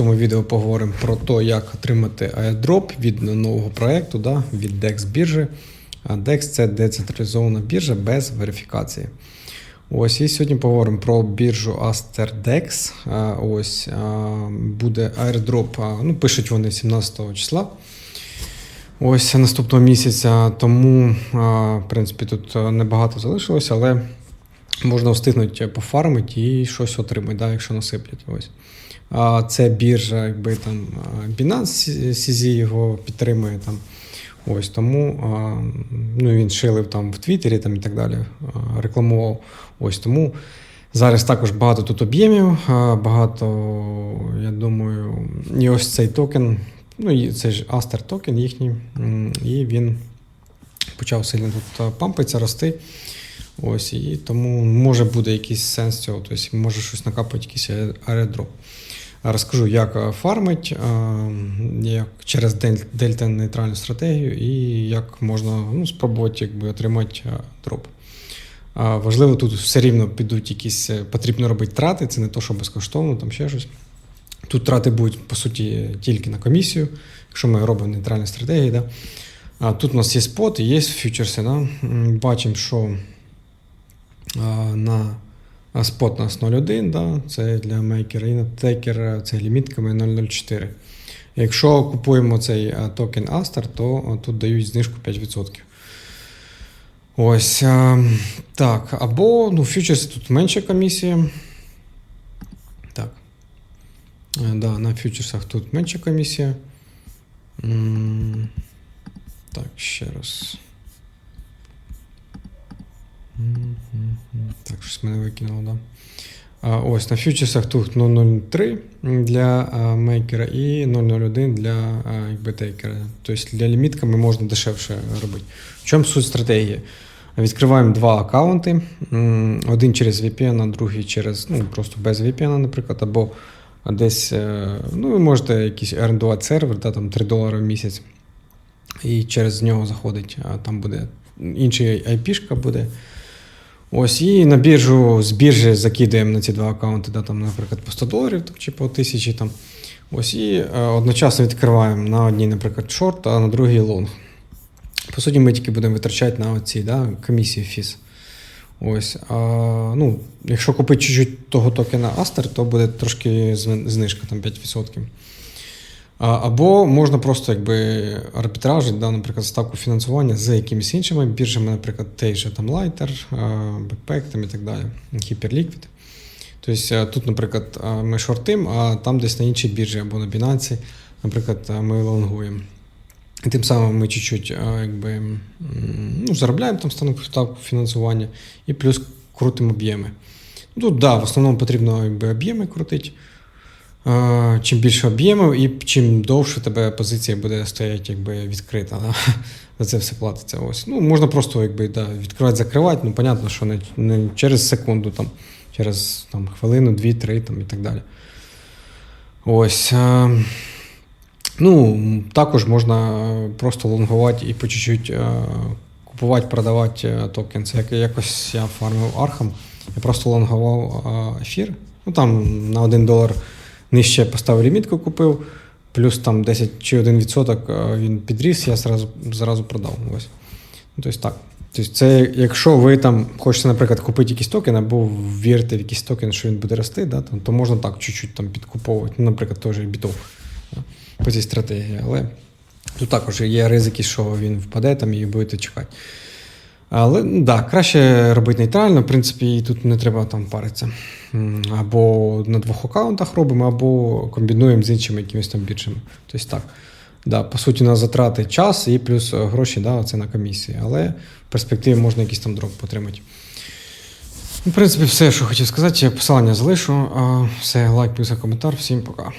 Цьому відео поговоримо про те, як отримати airdrop від нового проекту да, від DEX біржі. DEX це децентралізована біржа без верифікації. Ось і сьогодні поговоримо про біржу AsterDex. Ось буде airdrop, ну, пишуть вони 17 числа. Ось наступного місяця, тому, в принципі, тут небагато залишилося, але можна встигнути пофармити і щось отримати, да, якщо насиплять. Ось. А це біржа, якби там Binance CZ його підтримує там. Ось тому ну, він шилив там в Твіттері там, і так далі, рекламував. Ось тому зараз також багато тут об'ємів, багато, я думаю, і ось цей токен, ну це ж Aster токен їхній, і він почав сильно тут пампитися, рости. Ось, і тому може буде якийсь сенс цього, тобто може щось накапати, якийсь аеродроп. Розкажу, як е, фармить, е, як через дельта-нейтральну стратегію і як можна ну, спробувати якби, отримати е, дроп. Важливо, тут все рівно підуть якісь, потрібно робити трати, це не то, що безкоштовно, там ще щось. Тут трати будуть, по суті, тільки на комісію, якщо ми робимо нейтральні стратегії. Да? А тут у нас є спот є фьючерси. Да? Бачимо, що на спот нас 0,1, да, це для мейкера, і на текер це лімітками 0,04. Якщо купуємо цей токен Aster, то тут дають знижку 5%. Ось так. Або ну, фьючерс тут менша комісія. Так. Да, на фьючерсах тут менша комісія. Так, ще раз. Так, щось мене викинуло, да. А, ось на фьючерсах тут 0,03 для а, мейкера і 0,01 для а. Тобто для лімітками можна дешевше робити. В чому суть стратегії? Відкриваємо два аккаунти: один через VPN, а другий через, ну, просто без VPN, наприклад, або десь, е, ну, ви можете якийсь орендувати сервер, да, там 3 долари в місяць, і через нього заходить, а там буде інший IP-шка буде. Ось, і на біржу з біржі закидаємо на ці два аккаунти, да, там, наприклад, по 100 доларів там, чи по 1000. Там. Ось, і е, одночасно відкриваємо на одній, наприклад, шорт, а на другій лонг. По суті, ми тільки будемо витрачати на оці да, комісії фіс. Ось, а, ну, якщо купити чуть-чуть того токена Aster, то буде трошки знижка там 5%. Або можна просто якби арбітражити, да, наприклад, ставку фінансування з якимись іншими біржами, наприклад, той же там Lighter, Backpack там і так далі, Hyperliquid. Тобто е, тут, наприклад, е, ми шортим, а там десь на іншій біржі або на Binance, наприклад, е, ми лонгуємо. І тим самим ми чуть-чуть якби, ну, заробляємо там ставку фінансування і плюс крутимо об'єми. Ну, Тут, да, в основному потрібно об'єми крутити. Е, Чим більше об'ємів і чим довше тебе позиція буде стояти якби, відкрита. Да? За це все платиться. Ось. Ну, можна просто якби, да, відкривати, закривати. Ну, понятно, що не, не через секунду, там, через там, хвилину, дві, три там, і так далі. Ось. Е, ну, також можна просто лонгувати і по чуть-чуть е, купувати, продавати токен. Це як, якось я фармив Архам. Я просто лонгував ефір. Ну там на 1 долар нижче поставив лімітку, купив, плюс там 10 чи 1% е, він підріс, я зразу, зразу продав. Ось. Ну, тобто так. Тобто це якщо ви там хочете, наприклад, купити якийсь токен або вірите в якийсь токен, що він буде рости, да, то, то можна так чуть-чуть там підкуповувати. Ну, наприклад, теж бітов да, по цій стратегії. Але тут також є ризики, що він впаде там і будете чекати. Але ну, да, краще робити нейтрально, в принципі, і тут не треба там паритися. Або на двох аккаунтах робимо, або комбінуємо з іншими якимись там біржами. Тобто так. Да, по суті, на затрати час і плюс е, гроші, да, це на комісії. Але в перспективі можна якийсь там дроп отримати. Ну, В принципі, все, що хотів сказати, я посилання залишу. Все, лайк, плюс коментар. Всім пока.